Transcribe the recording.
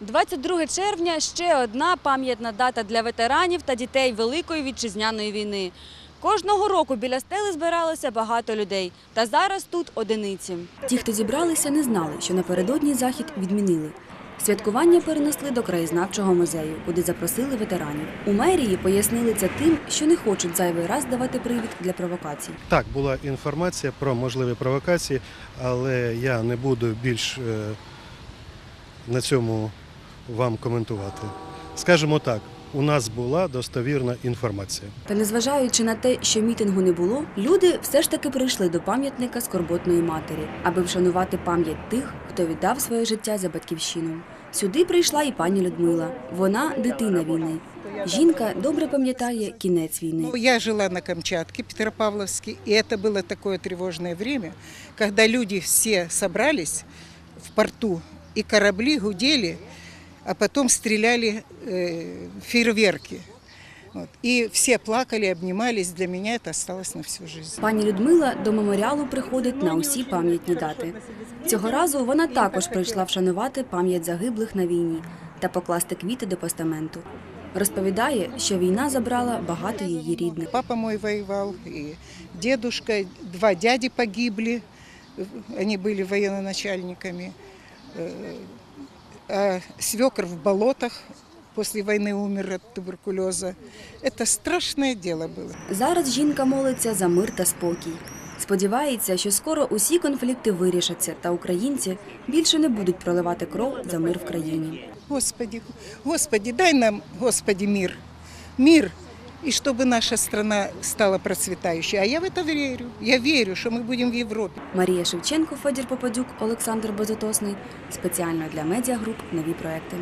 22 червня ще одна пам'ятна дата для ветеранів та дітей Великої вітчизняної війни. Кожного року біля стели збиралося багато людей, та зараз тут одиниці. Ті, хто зібралися, не знали, що напередодні захід відмінили. Святкування перенесли до краєзнавчого музею, куди запросили ветеранів. У мерії пояснили це тим, що не хочуть зайвий раз давати привід для провокацій. Так, була інформація про можливі провокації, але я не буду більш е, на цьому вам коментувати. Скажімо так, у нас була достовірна інформація. Та незважаючи на те, що мітингу не було, люди все ж таки прийшли до пам'ятника скорботної матері, аби вшанувати пам'ять тих, хто віддав своє життя за батьківщину. Сюди прийшла і пані Людмила. Вона дитина війни. Жінка добре пам'ятає кінець війни. Ну, Я жила на Камчатке, Петропавловске, и это было такое тревожное время, когда люди все собрались в порту, и корабли гудели, а потом стреляли э, фейерверки. Вот. И все плакали, обнимались. Для меня это осталось на всю жизнь. Пані Людмила до меморіалу приходить на усі пам'ятні дати. Цього разу вона також прийшла вшанувати пам'ять загиблих на війні та покласти квіти до постаменту. Розповідає, що війна забрала багато її рідних. Папа мой воевал, и дедушка, два дяди погибли, они были военноначальниками. Э, А свекр в болотах после войны умер от туберкулеза. Это страшное дело было. Зараз жінка молиться за мир та спокій. Сподівається, що скоро усі конфлікти вирішаться, та українці більше не будуть проливати кров за мир в країні. Господи, Господи, дай нам, Господи, мир. Мир. И чтобы наша страна стала процветающей. А я в это верю. Я верю, что мы будем в Европе. Марія Шевченко, Федір Попадюк, Олександр Безотосний. Спеціально для медіагруп нові проекти.